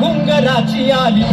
घुंगराची आली.